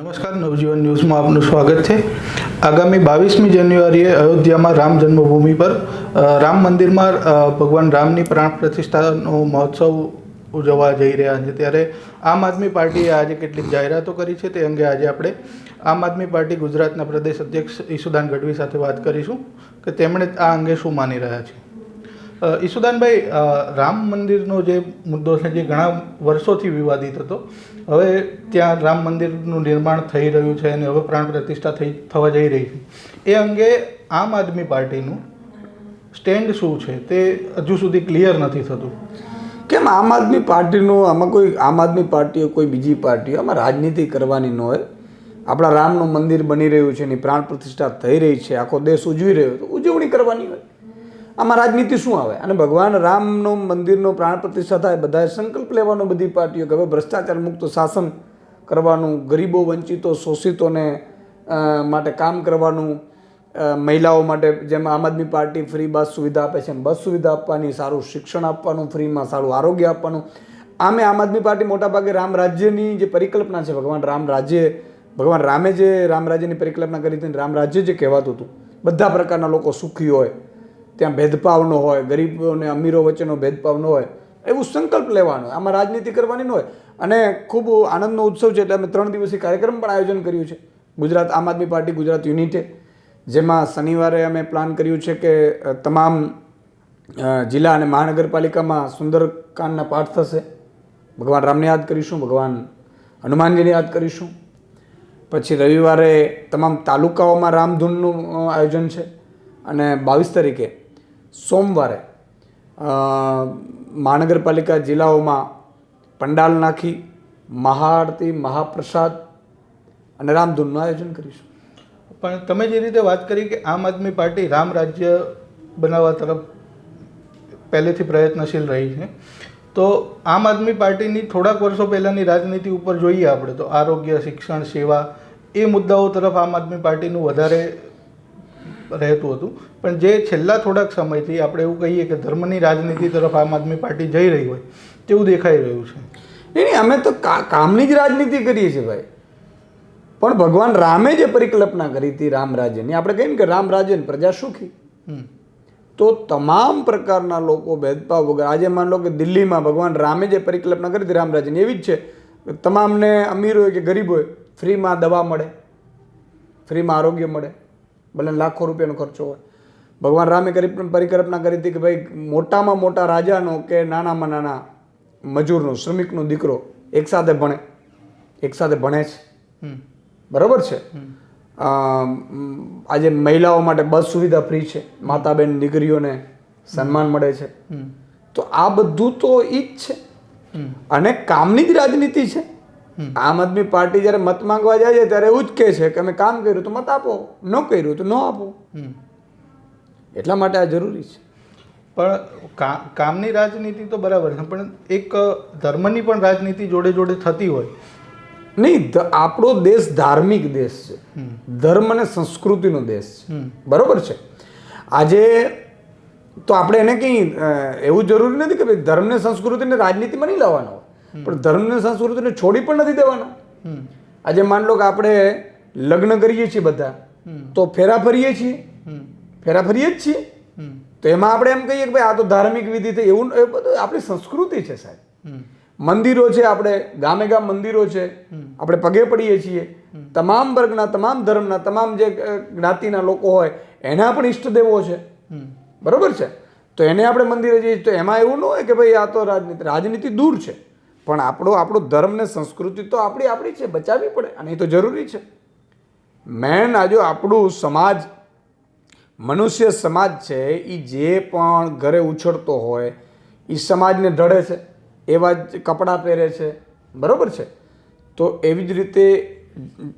નમસ્કાર, નવજીવન ન્યૂઝમાં આપનું સ્વાગત છે. આગામી બાવીસમી જાન્યુઆરીએ અયોધ્યામાં રામ જન્મભૂમિ પર રામ મંદિરમાં ભગવાન રામની પ્રાણ પ્રતિષ્ઠાનો મહોત્સવ ઉજવવા જઈ રહ્યા છે. ત્યારે આમ આદમી પાર્ટીએ આજે કેટલીક જાહેરાતો કરી છે તે અંગે આજે આપણે આમ આદમી પાર્ટી ગુજરાતના પ્રદેશ અધ્યક્ષ ઈસુદાન ગઢવી સાથે વાત કરીશું કે તેમણે આ અંગે શું માની રહ્યા છે? ઈસુદાનભાઈ રામ મંદિરનો જે મુદ્દો છે, જે ઘણા વર્ષોથી વિવાદિત હતો, હવે ત્યાં રામ મંદિરનું નિર્માણ થઈ રહ્યું છે અને હવે પ્રાણ પ્રતિષ્ઠા થઈ, થવા જઈ રહી છે. એ અંગે આમ આદમી પાર્ટીનું સ્ટેન્ડ શું છે? તે હજુ સુધી ક્લિયર નથી થતું. કેમ આમ આદમી પાર્ટીનું, આમાં કોઈ આમ આદમી પાર્ટીઓ, કોઈ બીજી પાર્ટીઓ આમાં રાજનીતિ કરવાની ન હોય? આપણા રામનું મંદિર બની રહ્યું છે, એની પ્રાણ પ્રતિષ્ઠા થઈ રહી છે, આખો દેશ ઉજવી રહ્યો તો ઉજવણી કરવાની હોય. આમાં રાજનીતિ શું આવે? અને ભગવાન રામનું મંદિરનો પ્રાણ પ્રતિષ્ઠા થાય, બધાએ સંકલ્પ લેવાનો, બધી પાર્ટીઓ કે હવે ભ્રષ્ટાચાર મુક્ત શાસન કરવાનું, ગરીબો વંચિતો, શોષિતોને માટે કામ કરવાનું મહિલાઓ માટે જેમ આમ આદમી પાર્ટી ફ્રી બસ સુવિધા આપે છે બસ સુવિધા આપવાની, સારું શિક્ષણ આપવાનું, ફ્રીમાં સારું આરોગ્ય આપવાનું. આમે આમ આદમી પાર્ટી મોટાભાગે રામ રાજ્યની જે પરિકલ્પના છે, ભગવાન રામ રાજ્ય, ભગવાન રામે જે રામ રાજ્યની પરિકલ્પના કરી હતી રામ રાજ્ય જે કહેવાતું હતું, બધા પ્રકારના લોકો સુખી હોય ત્યાં ભેદભાવ ન હોય, ગરીબો અને અમીરો વચ્ચેનો ભેદભાવ ન હોય, એવું સંકલ્પ લેવાનો આમાં રાજનીતિ કરવાની ન હોય. અને ખૂબ આનંદનો ઉત્સવ છે એટલે અમે ત્રણ દિવસીય કાર્યક્રમ પણ આયોજન કર્યું છે. ગુજરાત આમ આદમી પાર્ટી, ગુજરાત યુનિટે. જેમાં શનિવારે અમે પ્લાન કર્યું છે કે તમામ જિલ્લા અને મહાનગરપાલિકામાં સુંદરકાંડના પાઠ થશે. ભગવાન રામને યાદ કરીશું, ભગવાન હનુમાનજીને યાદ કરીશું. પછી રવિવારે તમામ તાલુકાઓમાં રામધૂનનું આયોજન છે. અને બાવીસ તારીખે સોમવારે મહાનગરપાલિકા જિલ્લાઓમાં પંડાલ નાખી, મહાઆરતી, મહાપ્રસાદ અને રામધૂનનું આયોજન કરીશું. પણ તમે જે રીતે વાત કરી કે આમ આદમી પાર્ટી રામ રાજ્ય બનાવવા તરફ પહેલેથી પ્રયત્નશીલ રહી છે, તો આમ આદમી પાર્ટીની થોડાક વર્ષો પહેલાંની રાજનીતિ ઉપર જોઈએ આપણે, તો આરોગ્ય, શિક્ષણ, સેવા એ મુદ્દાઓ તરફ આમ આદમી પાર્ટીનું વધારે રહેતું હતું. પણ જે છેલ્લા થોડાક સમયથી આપણે એવું કહીએ કે ધર્મની રાજનીતિ તરફ આમ આદમી પાર્ટી જઈ રહી હોય તેવું દેખાઈ રહ્યું છે. નહીં નહીં અમે તો કા- કામની જ રાજનીતિ કરીએ છીએ ભાઈ. પણ ભગવાન રામે જે પરિકલ્પના કરી હતી રામ રાજ્યની આપણે કહીએ ને કે રામ રાજ્ય પ્રજા સુખી. તો તમામ પ્રકારના લોકો ભેદભાવ વગર આજે માન લો કે દિલ્હીમાં ભગવાન રામે જે પરિકલ્પના કરી હતી રામ રાજ્યની એવી જ છે. કે તમામને અમીર હોય કે ગરીબ હોય ફ્રીમાં દવા મળે ફ્રીમાં આરોગ્ય મળે. ભલે લાખો રૂપિયાનો ખર્ચો હોય. ભગવાન રામે કરી પરિકલ્પના કરી હતી કે ભાઈ મોટામાં મોટા રાજાનો કે નાનામાં નાના મજૂરનો શ્રમિકનો દીકરો એકસાથે ભણે. એકસાથે ભણે છે. બરાબર છે? આજે મહિલાઓ માટે બસ સુવિધા ફ્રી છે. માતા બેન દીકરીઓને સન્માન મળે છે. તો આ બધું તો ઈ જ છે. અને કામની જ રાજનીતિ છે. આમ આદમી પાર્ટી જ્યારે મત માંગવા જાય છે ત્યારે એવું જ કહે છે કે અમે કામ કર્યું તો મત આપો ન કર્યું તો ન આપો. એટલા માટે આ જરૂરી છે. પણ કામની રાજનીતિ તો બરાબર છે પણ એક ધર્મની પણ રાજનીતિ જોડે જોડે થતી હોય. નહીં આપણો દેશ ધાર્મિક દેશ છે. ધર્મ અને સંસ્કૃતિનો દેશ છે. બરોબર છે? આજે તો આપણે એને કંઈ એવું જરૂરી નથી કે ભાઈ ધર્મને સંસ્કૃતિને રાજનીતિમાં નહીં લાવવાનો હોય. પણ ધર્મને સંસ્કૃતિને છોડી પણ નથી દેવાના. આજે માન લો કે આપણે લગ્ન કરીએ છીએ બધા તો ફેરા ફરીએ છીએ. ફેરા ફરીએ જ છીએ. તો એમાં આપણે એમ કહીએ કે ભાઈ આ તો ધાર્મિક વિધિ થઈ એવું એ બધું આપણી સંસ્કૃતિ છે સાહેબ. મંદિરો છે આપણે ગામે ગામ મંદિરો છે આપણે પગે પડીએ છીએ. તમામ વર્ગના તમામ ધર્મના તમામ જે જ્ઞાતિના લોકો હોય એના પણ ઈષ્ટદેવો છે. બરોબર છે? તો એને આપણે મંદિરે જઈએ તો એમાં એવું ન હોય કે ભાઈ આ તો રાજનીતિ રાજનીતિ દૂર છે. પણ આપણો આપણો ધર્મ ને સંસ્કૃતિ તો આપણી આપણી છે, બચાવવી પડે અને એ તો જરૂરી છે. મેન આજે આપણું સમાજ, મનુષ્ય સમાજ છે એ જે પણ ઘરે ઉછળતો હોય એ સમાજને ઢળે છે, એવા જ કપડાં પહેરે છે, બરાબર છે? તો એવી જ રીતે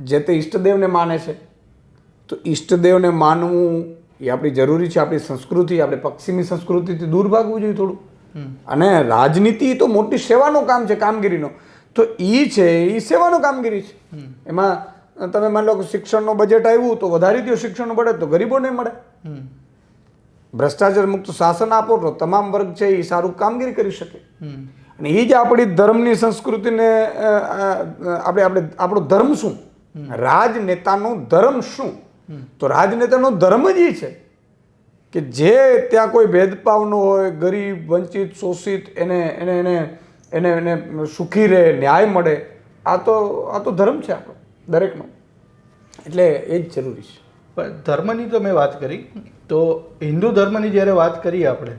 જે તે ઈષ્ટદેવને માને છે, તો ઈષ્ટદેવને માનવું એ આપણી જરૂરી છે, આપણી સંસ્કૃતિ, આપણે પશ્ચિમી સંસ્કૃતિથી દૂર ભાગવું જોઈએ થોડું. અને રાજનીતિ તો મોટી સેવાનું કામ છે, કામગીરીનો. તો એ છે એ સેવાનું કામગીરી છે. એમાં તમે માની લો કે શિક્ષણનું બજેટ આવ્યું તો વધારી દો શિક્ષણનું બજેટ તો ગરીબોને મળે. ભ્રષ્ટાચાર મુક્ત શાસન આપો તો તમામ વર્ગ છે એ સારું કામગીરી કરી શકે. અને એ જ આપણી ધર્મની સંસ્કૃતિને આપણે આપણે, આપણો ધર્મ શું? રાજનેતાનો ધર્મ શું? તો રાજનેતાનો ધર્મ જ એ છે. કે જે ત્યાં કોઈ ભેદભાવ ન હોય, ગરીબ, વંચિત, શોષિત, એને એને એને એને એને સુખી રહે, ન્યાય મળે, આ તો આ તો ધર્મ છે આપણો, દરેકનો. એટલે એ જ જરૂરી છે. પણ ધર્મની તો મેં વાત કરી, તો હિન્દુ ધર્મની જ્યારે વાત કરીએ આપણે,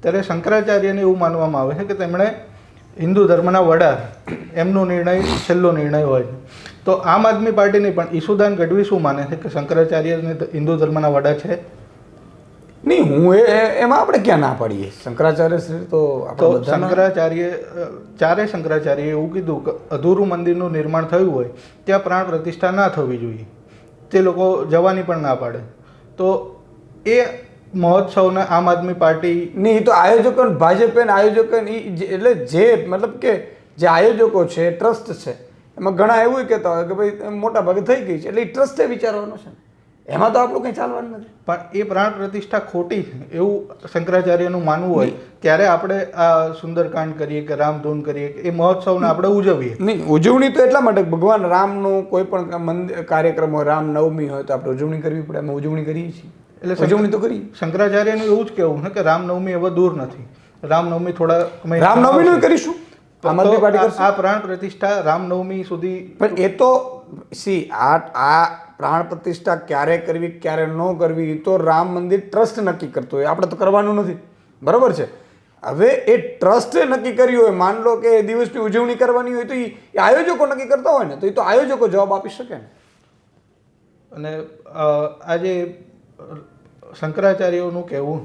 ત્યારે શંકરાચાર્યને એવું માનવામાં આવે છે કે તેમણે હિન્દુ ધર્મના વડા, એમનો નિર્ણય, છેલ્લો નિર્ણય હોય છે. તો આમ આદમી પાર્ટીની પણ ઈસુદાન ગઢવી શું માને છે કે શંકરાચાર્યને હિન્દુ ધર્મના વડા છે? નહીં હું એ એમાં આપણે ક્યાં ના પાડીએ? શંકરાચાર્ય શ્રી તો તો શંકરાચાર્ય ચારે શંકરાચાર્યએ એવું કીધું કે અધૂરું મંદિરનું નિર્માણ થયું હોય ત્યાં પ્રાણ પ્રતિષ્ઠા ના થવી જોઈએ. તે લોકો જવાની પણ ના પાડે. તો એ મહોત્સવને આમ આદમી પાર્ટી નહીં તો આયોજકો ભાજપ આયોજકો એટલે જે મતલબ કે જે આયોજકો છે ટ્રસ્ટ છે એમાં ઘણા એવું કહેતા હોય કે ભાઈ મોટા ભાગે થઈ ગઈ છે. એટલે એ ટ્રસ્ટે વિચારવાનો છે ને. એમાં તો આપણું કંઈ ચાલવાનું નથી. પણ એ પ્રાણ પ્રતિષ્ઠા ખોટી છે એવું શંકરાચાર્યનું માનવું હોય ત્યારે આપણે આ સુંદરકાંડ કરીએ કે રામધૂન કરીએ કે એ મહોત્સવને આપણે ઉજવીએ. નહીં ઉજવણી તો એટલા માટે ભગવાન રામનું કોઈ પણ મંદિર કાર્યક્રમ હોય રામ નવમી હોય તો આપણે ઉજવણી કરવી પડે અમે ઉજવણી કરીએ છીએ. એટલે ઉજવણી તો કરી શંકરાચાર્યનું એવું જ કહેવું છે કે રામનવમી હવે દૂર નથી. રામનવમી થોડા રામનવમી કરીશું. આમ આદમી પાર્ટી આ પ્રાણ પ્રતિષ્ઠા રામનવમી સુધી પણ એ તો સી આ આ પ્રાણ પ્રતિષ્ઠા ક્યારે કરવી, ક્યારે ન કરવી, એ તો રામ મંદિર ટ્રસ્ટ નક્કી કરતો હોય. આપણે તો કરવાનું નથી. બરાબર છે? હવે એ ટ્રસ્ટે નક્કી કર્યું હોય, માન લો કે એ દિવસની ઉજવણી કરવાની હોય તો એ આયોજકો નક્કી કરતા હોય ને, તો એ તો આયોજકો જવાબ આપી શકે ને. અને આજે શંકરાચાર્યનું કહેવું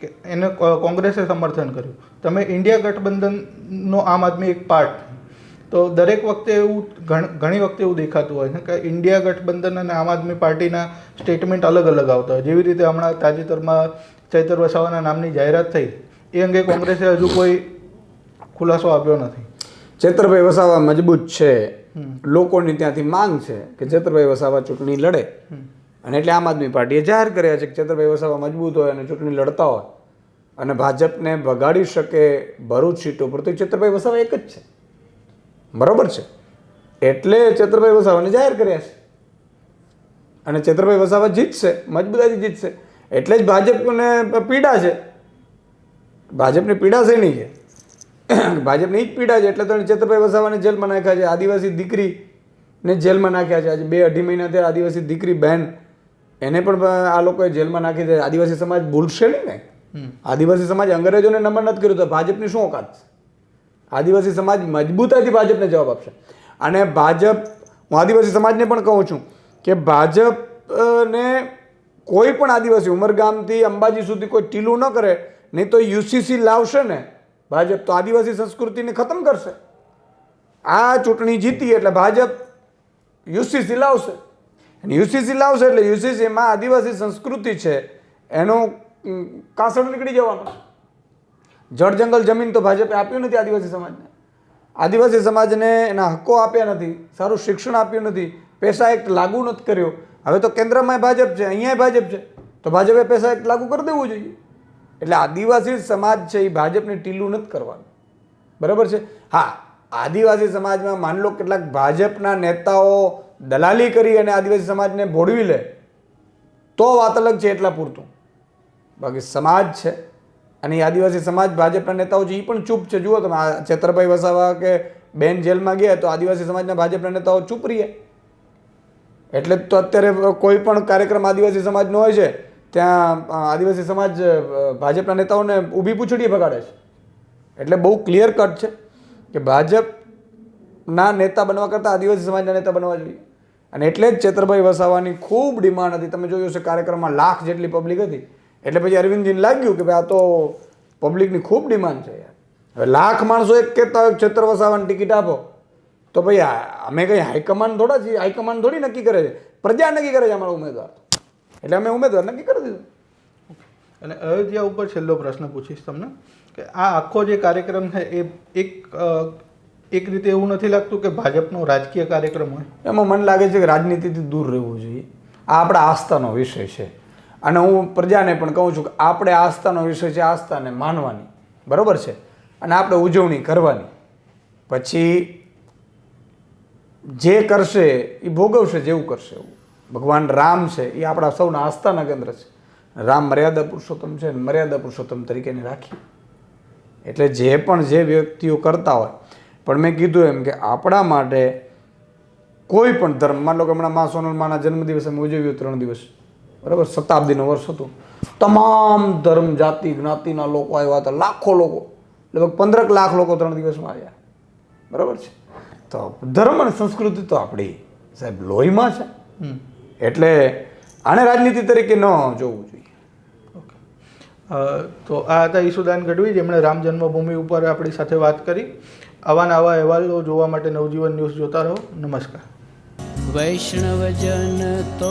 કે એને કોંગ્રેસે સમર્થન કર્યું. તમે ઇન્ડિયા ગઠબંધનનો આમ આદમી એક પાર્ટ તો દરેક વખતે એવું ઘણી વખતે એવું દેખાતું હોય છે કે ઇન્ડિયા ગઠબંધન અને આમ આદમી પાર્ટીના સ્ટેટમેન્ટ અલગ અલગ આવતા હોય. જેવી રીતે હમણાં તાજેતરમાં ચૈતર વસાવાના નામની જાહેરાત થઈ એ અંગે કોંગ્રેસે હજુ કોઈ ખુલાસો આપ્યો નથી. ચેતરભાઈ વસાવા મજબૂત છે. લોકોની ત્યાંથી માંગ છે કે ચેતરભાઈ વસાવા ચૂંટણી લડે. અને એટલે આમ આદમી પાર્ટીએ જાહેર કર્યા છે કે ચેતરભાઈ વસાવા મજબૂત હોય અને ચૂંટણી લડતા હોય. અને ભાજપને ભગાડી શકે ભરૂચ સીટ ઉપર તો ચેતરભાઈ વસાવા એક જ છે. બરોબર છે. એટલે ચેતરભાઈ વસાવાને જાહેર કર્યા છે. અને ચેતરભાઈ વસાવા જીતશે મજબૂતાથી જીતશે. એટલે જ ભાજપને પીડા છે. ભાજપની પીડા છે નહીં છે ભાજપની જ પીડા છે એટલે તો ચેતરભાઈ વસાવાને જેલમાં નાખ્યા છે. આદિવાસી દીકરીને જેલમાં નાખ્યા છે. આજે બે અઢી મહિના ત્યારે આદિવાસી દીકરી બહેન એને પણ આ લોકોએ જેલમાં નાખી દે આદિવાસી સમાજ ભૂલશે નહીં ને. આદિવાસી સમાજ અંગ્રેજોને નમન નથી કર્યું તો ભાજપની શું ઓકાત છે? આદિવાસી સમાજ મજબૂતાઈથી ભાજપને જવાબ આપશે. અને ભાજપ, હું આદિવાસી સમાજને પણ કહું છું કે ભાજપને કોઈ પણ આદિવાસી ઉમરગામથી અંબાજી સુધી કોઈ ટીલું ન કરે, નહીં તો યુસીસી લાવશે ને, ભાજપ તો આદિવાસી સંસ્કૃતિને ખતમ કરશે. આ ચૂંટણી જીતી એટલે ભાજપ યુસીસી લાવશે. અને યુસીસી લાવશે એટલે યુસીસીમાં આદિવાસી સંસ્કૃતિ છે, એનો કાસળ નીકળી જવાનો છે. જળ જંગલ જમીન તો ભાજપે આપ્યું નથી આદિવાસી સમાજને. આદિવાસી સમાજને એના હક્કો આપ્યા નથી, સારું શિક્ષણ આપ્યું નથી, પૈસા એક્ટ લાગુ નથી કર્યો. હવે તો કેન્દ્રમાં ભાજપ છે અહીંયા ભાજપ છે. તો ભાજપે પૈસા એક્ટ લાગુ કરી દેવું જોઈએ. એટલે આદિવાસી સમાજ છે એ ભાજપને ટીલું નથી કરવાનું. બરાબર છે? હા, આદિવાસી સમાજમાં માન લો કેટલાક ભાજપના નેતાઓ દલાલી કરી અને આદિવાસી સમાજને ભોળવી લે, તો વાત અલગ છે, એટલા પૂરતું. બાકી સમાજ છે અને આદિવાસી સમાજ, ભાજપના નેતાઓ છે એ પણ ચૂપ છે. જુઓ તમે, આ છેતરભાઈ વસાવા કે બેન જેલમાં ગયા તો આદિવાસી સમાજના ભાજપના નેતાઓ ચૂપ રહ્યા. એટલે તો અત્યારે કોઈ પણ કાર્યક્રમ આદિવાસી સમાજનો હોય છે, ત્યાં આદિવાસી સમાજ ભાજપના નેતાઓને ઊભી પૂછડીએ ભગાડે છે. એટલે બહુ ક્લિયર કટ છે કે ભાજપના નેતા બનવા કરતાં આદિવાસી સમાજના નેતા બનવા જોઈએ. અને એટલે જ ચેતરભાઈ વસાવાની ખૂબ ડિમાન્ડ હતી. તમે જોયું છે કાર્યક્રમમાં લાખ જેટલી પબ્લિક હતી. એટલે પછી અરવિંદજીને લાગ્યું કે ભાઈ આ તો પબ્લિકની ખૂબ ડિમાન્ડ છે યાર. હવે લાખ માણસો એક કહેતા હોય કે ચેતર વસાવાની ટિકિટ આપો. તો ભાઈ અમે કંઈ હાઈકમાન્ડ થોડા છીએ? હાઈકમાન્ડ થોડી નક્કી કરે છે. પ્રજા નક્કી કરે છે અમારા ઉમેદવાર એટલે અમે ઉમેદવાર નક્કી કરી દીધું. અને અયોધ્યા ઉપર છેલ્લો પ્રશ્ન પૂછીશ તમને કે આ આખો જે કાર્યક્રમ છે એ એક એક રીતે એવું નથી લાગતું કે ભાજપનો રાજકીય કાર્યક્રમ હોય? એમાં મને લાગે છે કે રાજનીતિથી દૂર રહેવું જોઈએ. આ આપણા આસ્થાનો વિષય છે. અને હું પ્રજાને પણ કહું છું કે આપણે આસ્થાનો વિષય છે આસ્થાને માનવાની. બરોબર છે? અને આપણે ઉજવણી કરવાની. પછી જે કરશે એ ભોગવશે જેવું કરશે એવું. ભગવાન રામ છે, એ આપણા સૌના આસ્થાના કેન્દ્ર છે. રામ મર્યાદા પુરુષોત્તમ છે મર્યાદા પુરુષોત્તમ તરીકેની રાખી. એટલે જે પણ જે વ્યક્તિઓ કરતા હોય. પણ મેં કીધું એમ કે આપણા માટે કોઈ પણ ધર્મ, માન કે હમણાં મા સોનલ માના જન્મદિવસ, અમે ઉજવ્યું ત્રણ દિવસ. બરાબર? શતાબ્દીનું વર્ષ હતું. તમામ ધર્મ જાતિ જ્ઞાતિના લોકો આવ્યા હતા. લાખો લોકો. લગભગ પંદરક લાખ લોકો ત્રણ દિવસમાં આવ્યા. બરાબર છે? તો ધર્મ અને સંસ્કૃતિ તો આપણી સાહેબ લોહીમાં છે. હમ. એટલે આને રાજનીતિ તરીકે ન જોવું જોઈએ. ઓકે. તો આ હતા ઈસુદાન ગઢવી જેમણે રામ જન્મભૂમિ ઉપર આપણી સાથે વાત કરી. આવા નવા અહેવાલો જોવા માટે નવજીવન ન્યૂઝ જોતા રહો. નમસ્કાર. વૈષ્ણવજન તો